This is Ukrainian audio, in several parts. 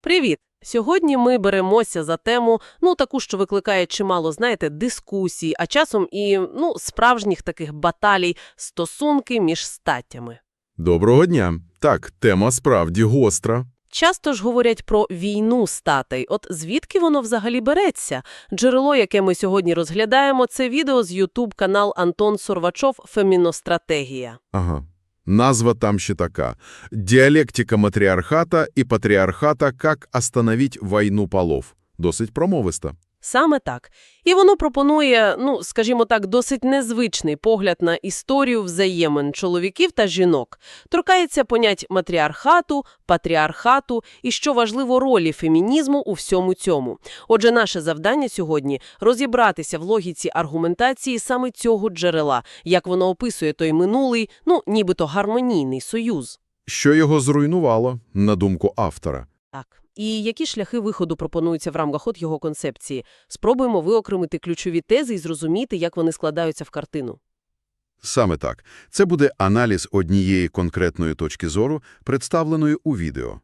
Привіт! Сьогодні ми беремося за тему, ну, таку, що викликає чимало, знаєте, дискусій, а часом і, ну, справжніх таких баталій стосунки між статтями. Доброго дня. Так, тема справді гостра. Часто ж говорять про війну статей. От звідки воно взагалі береться? Джерело, яке ми сьогодні розглядаємо, це відео з YouTube канал Антон Сорвачов «Феміностратегія». Ага. Назва там ще така. «Диалектика матріархата і патріархата. Как остановить війну полов». Досить промовиста. Саме так. І воно пропонує, ну, скажімо так, досить незвичний погляд на історію взаємин чоловіків та жінок. Торкається понять матріархату, патріархату і, що важливо, ролі фемінізму у всьому цьому. Отже, наше завдання сьогодні – розібратися в логіці аргументації саме цього джерела, як воно описує той минулий, ну, нібито гармонійний союз. Що його зруйнувало, на думку автора? Так. І які шляхи виходу пропонуються в рамках от його концепції? Спробуємо виокремити ключові тези і зрозуміти, як вони складаються в картину. Саме так. Це буде аналіз однієї конкретної точки зору, представленої у відео.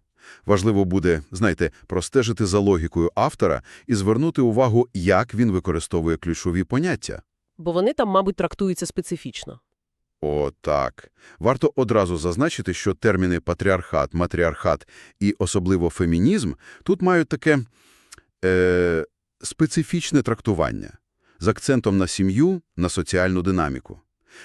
Важливо буде, знаєте, простежити за логікою автора і звернути увагу, як він використовує ключові поняття. Бо вони там, мабуть, трактуються специфічно. О, так. Варто одразу зазначити, що терміни патріархат, матріархат і особливо фемінізм тут мають таке е, специфічне трактування з акцентом на сім'ю, на соціальну динаміку.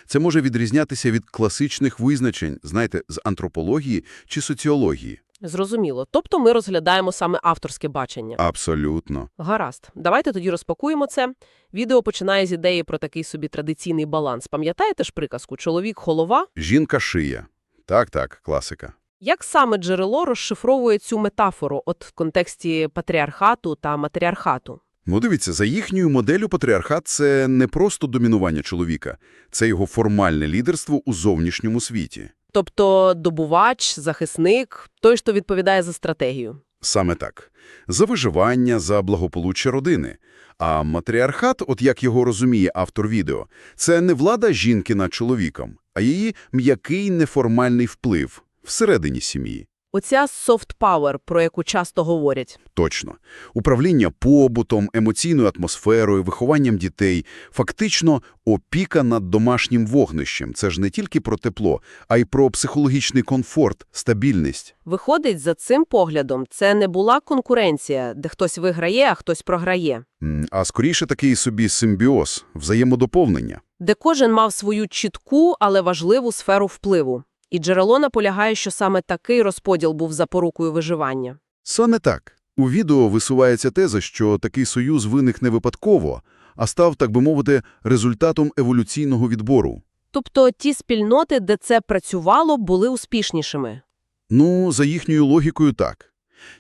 Це може відрізнятися від класичних визначень, знаєте, з антропології чи соціології. Зрозуміло. Тобто ми розглядаємо саме авторське бачення. Абсолютно. Гаразд. Давайте тоді розпакуємо це. Відео починає з ідеї про такий собі традиційний баланс. Пам'ятаєте ж приказку «чоловік-голова»? Жінка шия. Так-так, класика. Як саме джерело розшифровує цю метафору от в контексті патріархату та матріархату? Ну, дивіться, за їхньою моделлю патріархат – це не просто домінування чоловіка, це його формальне лідерство у зовнішньому світі. Тобто добувач, захисник, той, хто відповідає за стратегію. Саме так. За виживання, за благополуччя родини. А матріархат, от як його розуміє автор відео, це не влада жінки над чоловіком, а її м'який неформальний вплив всередині сім'ї. Оця soft power, про яку часто говорять. Точно. Управління побутом, емоційною атмосферою, вихованням дітей, фактично опіка над домашнім вогнищем. Це ж не тільки про тепло, а й про психологічний комфорт, стабільність. Виходить, за цим поглядом, це не була конкуренція, де хтось виграє, а хтось програє. А скоріше такий собі симбіоз, взаємодоповнення. Де кожен мав свою чітку, але важливу сферу впливу. І джерело наполягає, що саме такий розподіл був запорукою виживання. Саме так. У відео висувається теза, що такий союз виник не випадково, а став, так би мовити, результатом еволюційного відбору. Тобто ті спільноти, де це працювало, були успішнішими. Ну, за їхньою логікою так.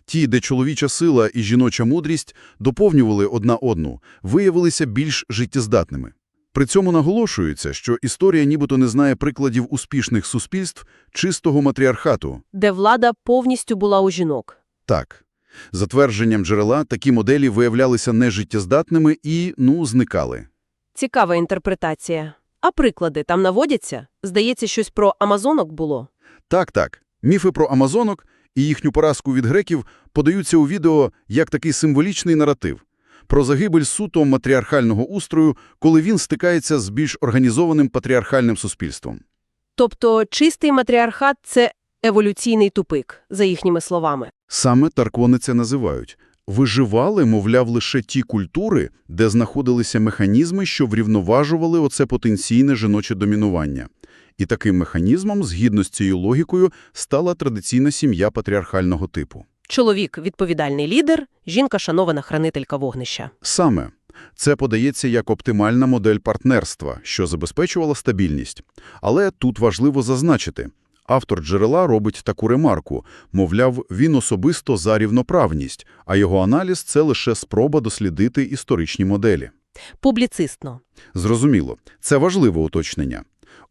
Ті, де чоловіча сила і жіноча мудрість доповнювали одна одну, виявилися більш життєздатними. При цьому наголошується, що історія нібито не знає прикладів успішних суспільств чистого матріархату. Де влада повністю була у жінок. Так. За твердженням джерела, такі моделі виявлялися нежиттєздатними і, ну, зникали. Цікава інтерпретація. А приклади там наводяться? Здається, щось про амазонок було. Так-так, міфи про амазонок і їхню поразку від греків подаються у відео як такий символічний наратив про загибель суто матріархального устрою, коли він стикається з більш організованим патріархальним суспільством. Тобто чистий матріархат – це еволюційний тупик, за їхніми словами. Саме таркони це називають. Виживали, мовляв, лише ті культури, де знаходилися механізми, що врівноважували оце потенційне жіноче домінування. І таким механізмом, згідно з цією логікою, стала традиційна сім'я патріархального типу. Чоловік – відповідальний лідер, жінка – шанована хранителька вогнища. Саме. Це подається як оптимальна модель партнерства, що забезпечувала стабільність. Але тут важливо зазначити. Автор джерела робить таку ремарку, мовляв, він особисто за рівноправність, а його аналіз – це лише спроба дослідити історичні моделі. Публіцистно. Зрозуміло, це важливе уточнення.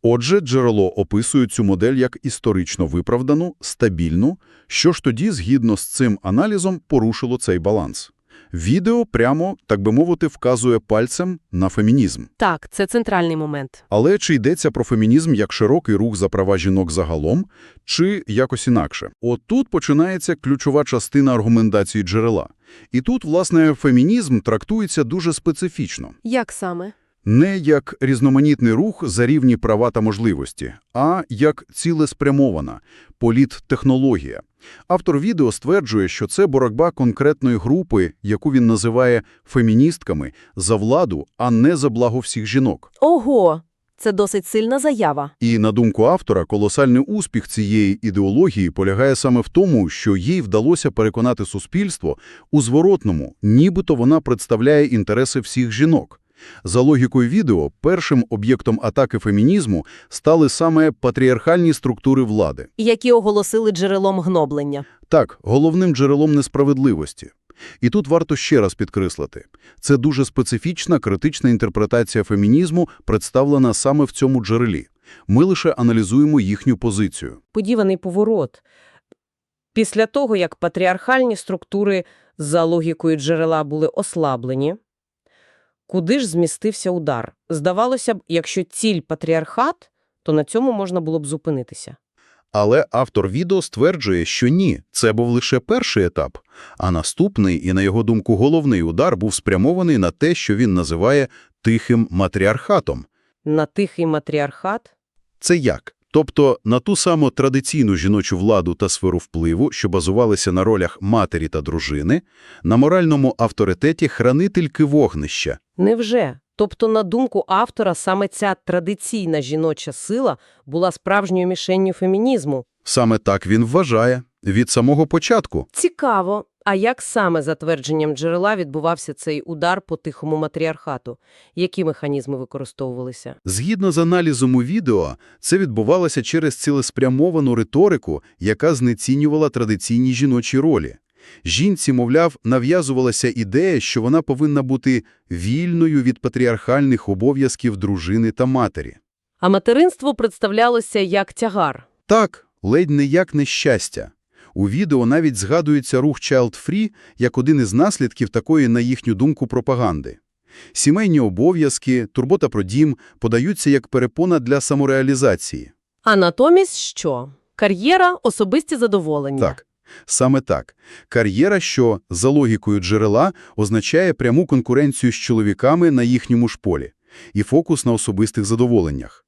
Отже, джерело описує цю модель як історично виправдану, стабільну, що ж тоді, згідно з цим аналізом, порушило цей баланс. Відео прямо, так би мовити, вказує пальцем на фемінізм. Так, це центральний момент. Але чи йдеться про фемінізм як широкий рух за права жінок загалом, чи якось інакше? От тут починається ключова частина аргументації джерела. І тут, власне, фемінізм трактується дуже специфічно. Як саме? Не як різноманітний рух за рівні права та можливості, а як цілеспрямована політтехнологія. Автор відео стверджує, що це боротьба конкретної групи, яку він називає феміністками, за владу, а не за благо всіх жінок. Ого, це досить сильна заява. І, на думку автора, колосальний успіх цієї ідеології полягає саме в тому, що їй вдалося переконати суспільство у зворотному, нібито вона представляє інтереси всіх жінок. За логікою відео, першим об'єктом атаки фемінізму стали саме патріархальні структури влади. Які оголосили джерелом гноблення. Так, головним джерелом несправедливості. І тут варто ще раз підкреслити. Це дуже специфічна критична інтерпретація фемінізму, представлена саме в цьому джерелі. Ми лише аналізуємо їхню позицію. подіваний поворот. Після того, як патріархальні структури за логікою джерела були ослаблені, куди ж змістився удар? Здавалося б, якщо ціль – патріархат, то на цьому можна було б зупинитися. Але автор відео стверджує, що ні, це був лише перший етап, а наступний і, на його думку, головний удар був спрямований на те, що він називає «тихим матріархатом». На тихий матріархат Це як? Тобто на ту саму традиційну жіночу владу та сферу впливу, що базувалися на ролях матері та дружини, на моральному авторитеті хранительки вогнища. Невже? Тобто, на думку автора, саме ця традиційна жіноча сила була справжньою мішенню фемінізму. Саме так він вважає. Від самого початку. Цікаво. А як саме, за твердженням джерела, відбувався цей удар по тихому матріархату? Які механізми використовувалися? Згідно з аналізом у відео, це відбувалося через цілеспрямовану риторику, яка знецінювала традиційні жіночі ролі. Жінці, мовляв, нав'язувалася ідея, що вона повинна бути вільною від патріархальних обов'язків дружини та матері. А материнство представлялося як тягар. Так, ледь не як нещастя. У відео навіть згадується рух Child Free як один із наслідків такої, на їхню думку, пропаганди. Сімейні обов'язки, турбота про дім подаються як перепона для самореалізації. А натомість що? Кар'єра, особисті задоволення. Так, саме так. Кар'єра, що, за логікою джерела, означає пряму конкуренцію з чоловіками на їхньому ж полі і фокус на особистих задоволеннях.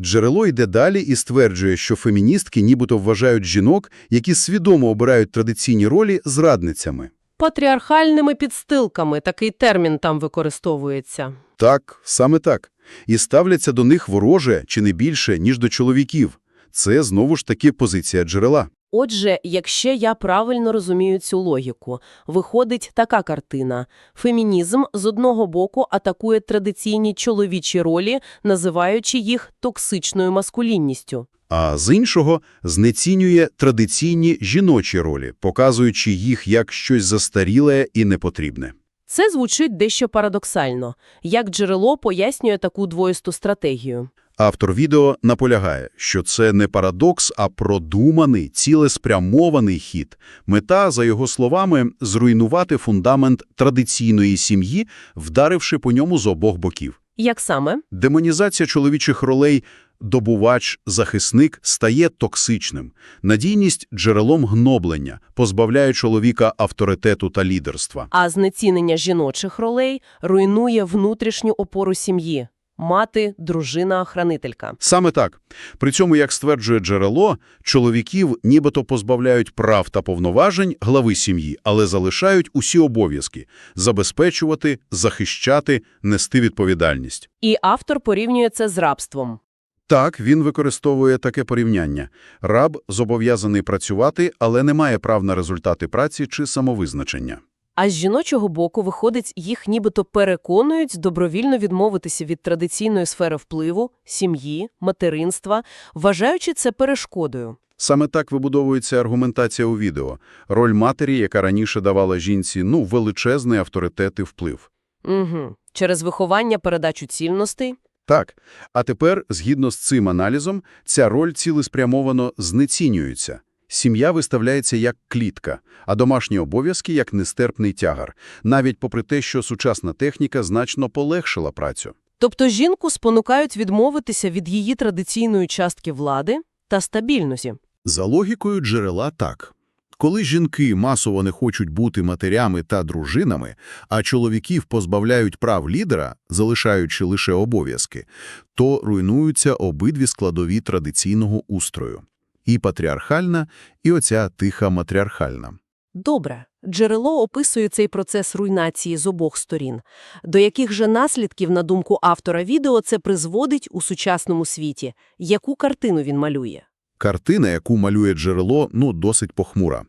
Джерело йде далі і стверджує, що феміністки нібито вважають жінок, які свідомо обирають традиційні ролі, зрадницями. Патріархальними підстилками такий термін там використовується. Так, саме так. І ставляться до них вороже чи не більше, ніж до чоловіків. Це, знову ж таки, позиція джерела. Отже, якщо я правильно розумію цю логіку, виходить така картина. Фемінізм з одного боку атакує традиційні чоловічі ролі, називаючи їх токсичною маскулінністю. А з іншого знецінює традиційні жіночі ролі, показуючи їх як щось застаріле і непотрібне. Це звучить дещо парадоксально, як джерело пояснює таку двоїсту стратегію. Автор відео наполягає, що це не парадокс, а продуманий, цілеспрямований хід. Мета, за його словами, зруйнувати фундамент традиційної сім'ї, вдаривши по ньому з обох боків. Як саме? Демонізація чоловічих ролей добувач, захисник стає токсичним. Надійність – джерелом гноблення, позбавляє чоловіка авторитету та лідерства. А знецінення жіночих ролей руйнує внутрішню опору сім'ї – мати, дружина-охранителька. Саме так. При цьому, як стверджує джерело, чоловіків нібито позбавляють прав та повноважень глави сім'ї, але залишають усі обов'язки – забезпечувати, захищати, нести відповідальність. І автор порівнює це з рабством. Так, він використовує таке порівняння. Раб зобов'язаний працювати, але не має прав на результати праці чи самовизначення. А з жіночого боку, виходить, їх нібито переконують добровільно відмовитися від традиційної сфери впливу, сім'ї, материнства, вважаючи це перешкодою. Саме так вибудовується аргументація у відео. Роль матері, яка раніше давала жінці, ну, величезний авторитет і вплив. Угу. Через виховання передачу цінностей. Так, а тепер, згідно з цим аналізом, ця роль цілеспрямовано знецінюється. Сім'я виставляється як клітка, а домашні обов'язки – як нестерпний тягар, навіть попри те, що сучасна техніка значно полегшила працю. Тобто жінку спонукають відмовитися від її традиційної частки влади та стабільності. За логікою джерела так. Коли жінки масово не хочуть бути матерями та дружинами, а чоловіків позбавляють прав лідера, залишаючи лише обов'язки, то руйнуються обидві складові традиційного устрою – і патріархальна, і оця тиха матріархальна. Добре. Джерело описує цей процес руйнації з обох сторін. До яких же наслідків, на думку автора відео, це призводить у сучасному світі? Яку картину він малює? Картина, яку малює джерело, ну, досить похмура.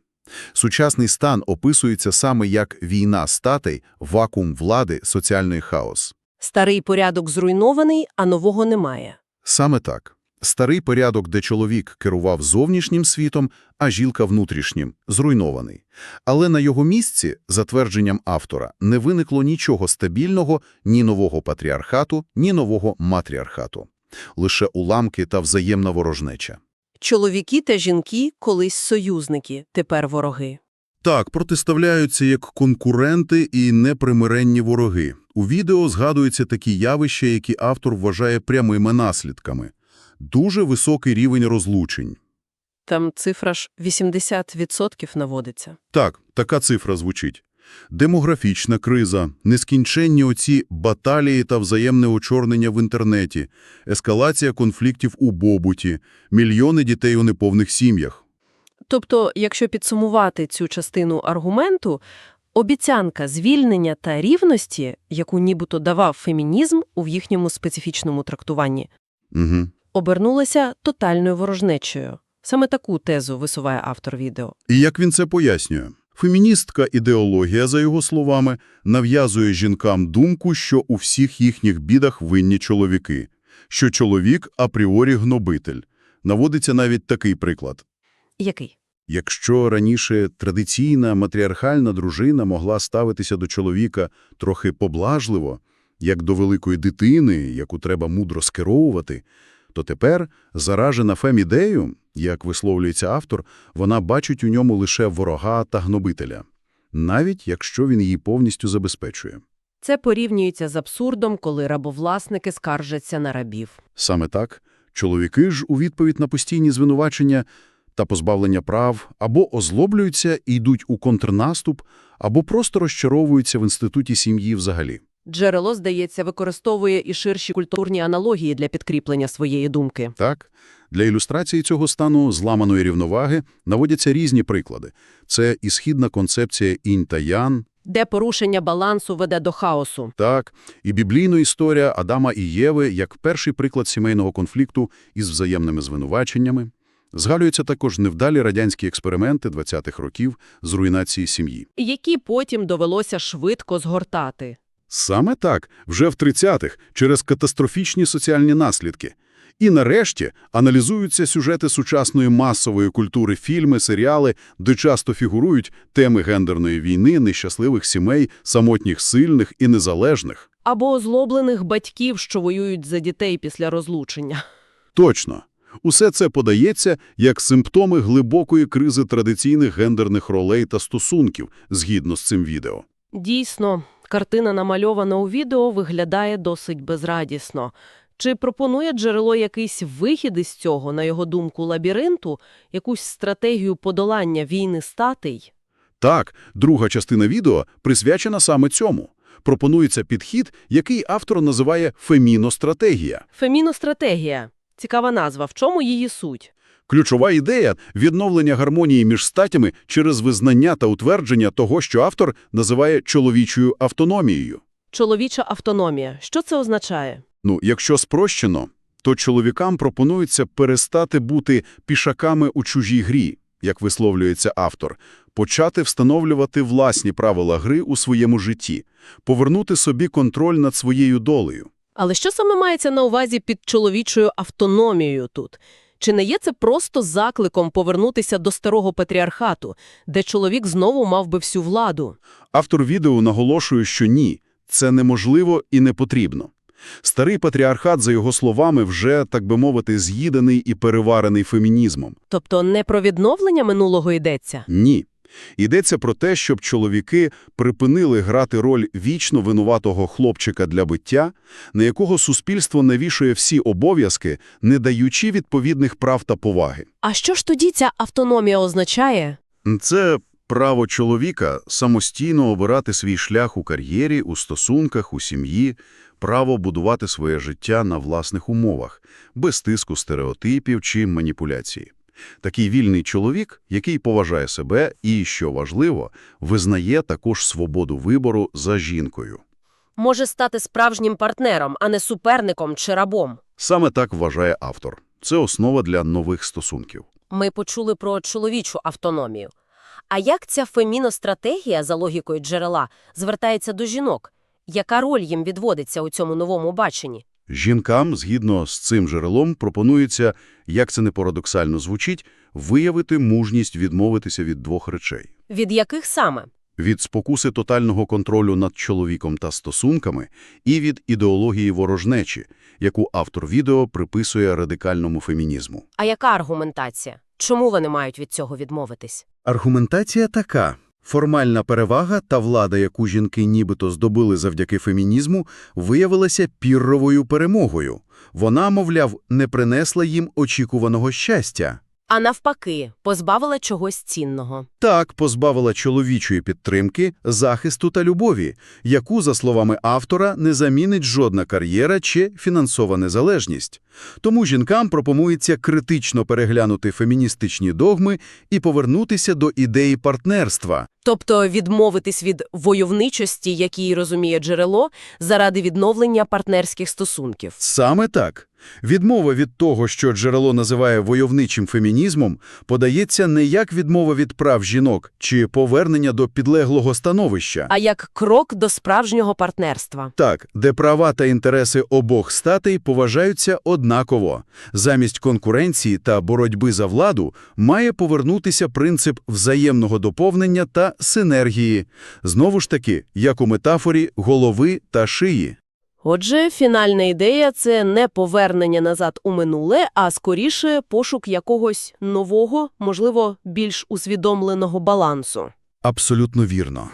Сучасний стан описується саме як війна статей, вакуум влади, соціальний хаос. Старий порядок зруйнований, а нового немає. Саме так. Старий порядок, де чоловік керував зовнішнім світом, а жінка внутрішнім, зруйнований. Але на його місці, за твердженням автора, не виникло нічого стабільного, ні нового патріархату, ні нового матріархату. Лише уламки та взаємна ворожнеча. Чоловіки та жінки – колись союзники, тепер вороги. Так, протиставляються як конкуренти і непримиренні вороги. У відео згадуються такі явища, які автор вважає прямими наслідками. Дуже високий рівень розлучень. Там цифра ж 80% наводиться. Так, така цифра звучить. Демографічна криза, нескінченні оці баталії та взаємне очорнення в інтернеті, ескалація конфліктів у побуті, мільйони дітей у неповних сім'ях. Тобто, якщо підсумувати цю частину аргументу, обіцянка звільнення та рівності, яку нібито давав фемінізм у їхньому специфічному трактуванні, Угу. Обернулася тотальною ворожнечею. Саме таку тезу висуває автор відео. І як він це пояснює? Феміністка ідеологія, за його словами, нав'язує жінкам думку, що у всіх їхніх бідах винні чоловіки, що чоловік апріорі гнобитель. Наводиться навіть такий приклад. Який? Якщо раніше традиційна матріархальна дружина могла ставитися до чоловіка трохи поблажливо, як до великої дитини, яку треба мудро скеровувати, то тепер, заражена фемідею, як висловлюється автор, вона бачить у ньому лише ворога та гнобителя, навіть якщо він її повністю забезпечує. Це порівнюється з абсурдом, коли рабовласники скаржаться на рабів. Саме так, чоловіки ж у відповідь на постійні звинувачення та позбавлення прав або озлоблюються і йдуть у контрнаступ, або просто розчаровуються в інституті сім'ї взагалі. Джерело, здається, використовує і ширші культурні аналогії для підкріплення своєї думки. Так? Для ілюстрації цього стану зламаної рівноваги наводяться різні приклади. Це і східна концепція інь та ян, Де порушення балансу веде до хаосу. так, і біблійна історія Адама і Єви як перший приклад сімейного конфлікту із взаємними звинуваченнями. Згадуються також невдалі радянські експерименти 20-х років з руйнації сім'ї. Які потім довелося швидко згортати. Саме так, вже в 30-х, через катастрофічні соціальні наслідки. І нарешті аналізуються сюжети сучасної масової культури, фільми, серіали, де часто фігурують теми гендерної війни, нещасливих сімей, самотніх сильних і незалежних. Або озлоблених батьків, що воюють за дітей після розлучення. Точно. Усе це подається як симптоми глибокої кризи традиційних гендерних ролей та стосунків, згідно з цим відео. Дійсно, картина, намальована у відео, виглядає досить безрадісно. Чи пропонує джерело якийсь вихід із цього, на його думку, лабіринту, якусь стратегію подолання війни статей? Так, друга частина відео присвячена саме цьому. Пропонується підхід, який автор називає «феміностратегія». Феміностратегія. Цікава назва. В чому її суть? Ключова ідея – відновлення гармонії між статями через визнання та утвердження того, що автор називає чоловічою автономією. Чоловіча автономія. Що це означає? Ну, якщо спрощено, то чоловікам пропонується перестати бути пішаками у чужій грі, як висловлюється автор, почати встановлювати власні правила гри у своєму житті, повернути собі контроль над своєю долею. Але що саме мається на увазі під чоловічою автономією тут? Чи не є це просто закликом повернутися до старого патріархату, де чоловік знову мав би всю владу? Автор відео наголошує, що ні, це неможливо і не потрібно. Старий патріархат, за його словами, вже, так би мовити, з'їдений і переварений фемінізмом. Тобто не про відновлення минулого йдеться? Ні. Йдеться про те, щоб чоловіки припинили грати роль вічно винуватого хлопчика для биття, на якого суспільство навішує всі обов'язки, не даючи відповідних прав та поваги. А що ж тоді ця автономія означає? Це право чоловіка самостійно обирати свій шлях у кар'єрі, у стосунках, у сім'ї, право будувати своє життя на власних умовах, без тиску стереотипів чи маніпуляції. Такий вільний чоловік, який поважає себе і, що важливо, визнає також свободу вибору за жінкою. Може стати справжнім партнером, а не суперником чи рабом. Саме так вважає автор. Це основа для нових стосунків. Ми почули про чоловічу автономію. А як ця феміностратегія, за логікою джерела, звертається до жінок? Яка роль їм відводиться у цьому новому баченні? Жінкам, згідно з цим джерелом, пропонується, як це не парадоксально звучить, виявити мужність відмовитися від двох речей. Від яких саме? Від спокуси тотального контролю над чоловіком та стосунками і від ідеології ворожнечі, яку автор відео приписує радикальному фемінізму. А яка аргументація? Чому вони мають від цього відмовитись? Аргументація така. Формальна перевага та влада, яку жінки нібито здобули завдяки фемінізму, виявилася пірровою перемогою. Вона, мовляв, не принесла їм очікуваного щастя. А навпаки, позбавила чогось цінного. Так позбавила чоловічої підтримки, захисту та любові, яку, за словами автора, не замінить жодна кар'єра чи фінансова незалежність. Тому жінкам пропонується критично переглянути феміністичні догми і повернутися до ідеї партнерства. Тобто відмовитись від войовничості, як її розуміє джерело, заради відновлення партнерських стосунків. Саме так. Відмова від того, що джерело називає войовничим фемінізмом, подається не як відмова від прав жінок чи повернення до підлеглого становища. А як крок до справжнього партнерства. Так, де права та інтереси обох статей поважаються однаково. Замість конкуренції та боротьби за владу має повернутися принцип взаємного доповнення та синергії. Знову ж таки, як у метафорі голови та шиї. Отже, фінальна ідея – це не повернення назад у минуле, а скоріше пошук якогось нового, можливо, більш усвідомленого балансу. Абсолютно вірно.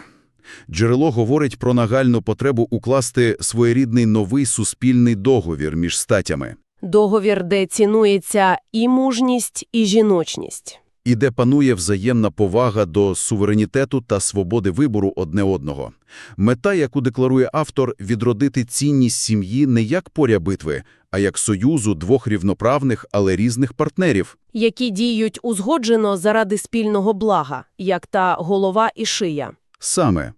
Джерело говорить про нагальну потребу укласти своєрідний новий суспільний договір між статями, Договір, де цінується і мужність, і жіночність. і де панує взаємна повага до суверенітету та свободи вибору одне одного. Мета, яку декларує автор, відродити цінність сім'ї не як поря битви, а як союзу двох рівноправних, але різних партнерів. які діють узгоджено заради спільного блага, як та голова і шия. Саме.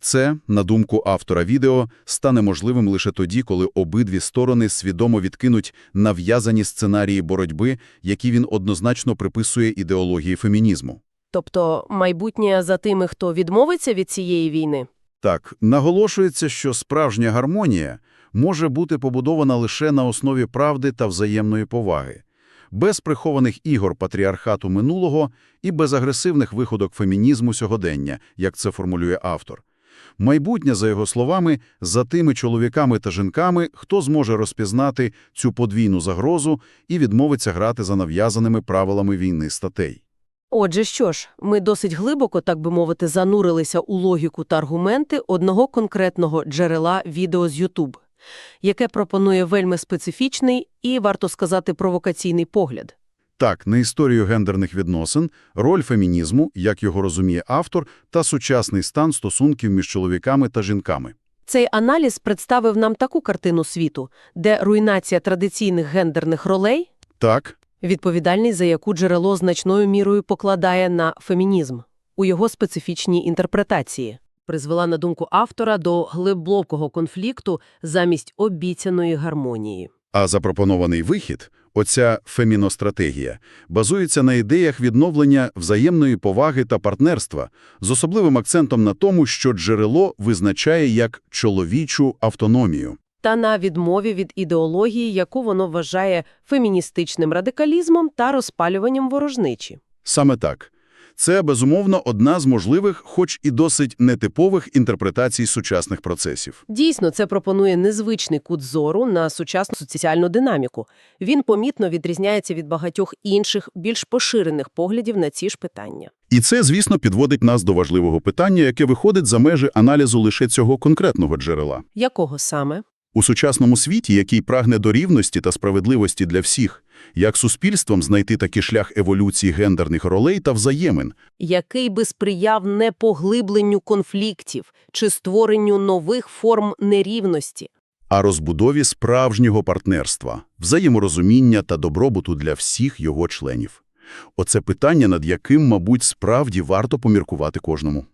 Це, на думку автора відео, стане можливим лише тоді, коли обидві сторони свідомо відкинуть нав'язані сценарії боротьби, які він однозначно приписує ідеології фемінізму. Тобто майбутнє за тими, хто відмовиться від цієї війни. Так, наголошується, що справжня гармонія може бути побудована лише на основі правди та взаємної поваги, без прихованих ігор патріархату минулого і без агресивних виходок фемінізму сьогодення, як це формулює автор. Майбутнє, за його словами, за тими чоловіками та жінками, хто зможе розпізнати цю подвійну загрозу і відмовиться грати за нав'язаними правилами війни статей. Отже, що ж, ми досить глибоко, так би мовити, занурилися у логіку та аргументи одного конкретного джерела відео з YouTube, яке пропонує вельми специфічний і, варто сказати, провокаційний погляд. Так, на історію гендерних відносин, роль фемінізму, як його розуміє автор, та сучасний стан стосунків між чоловіками та жінками. Цей аналіз представив нам таку картину світу, де руйнація традиційних гендерних ролей, Так, відповідальність за яку джерело значною мірою покладає на фемінізм у його специфічній інтерпретації, призвела, на думку автора, до глибокого конфлікту замість обіцяної гармонії. а запропонований вихід, оця феміностратегія, базується на ідеях відновлення взаємної поваги та партнерства, з особливим акцентом на тому, що джерело визначає як чоловічу автономію. та на відмові від ідеології, яку воно вважає феміністичним радикалізмом та розпалюванням ворожничі. Саме так. Це, безумовно, одна з можливих, хоч і досить нетипових інтерпретацій сучасних процесів. Дійсно, це пропонує незвичний кут зору на сучасну соціальну динаміку. Він помітно відрізняється від багатьох інших, більш поширених поглядів на ці ж питання. І це, звісно, підводить нас до важливого питання, яке виходить за межі аналізу лише цього конкретного джерела. Якого саме? У сучасному світі, який прагне до рівності та справедливості для всіх, як суспільством знайти такий шлях еволюції гендерних ролей та взаємин, Який би сприяв не поглибленню конфліктів чи створенню нових форм нерівності? а розбудові справжнього партнерства, взаєморозуміння та добробуту для всіх його членів. Оце питання, над яким, мабуть, справді варто поміркувати кожному.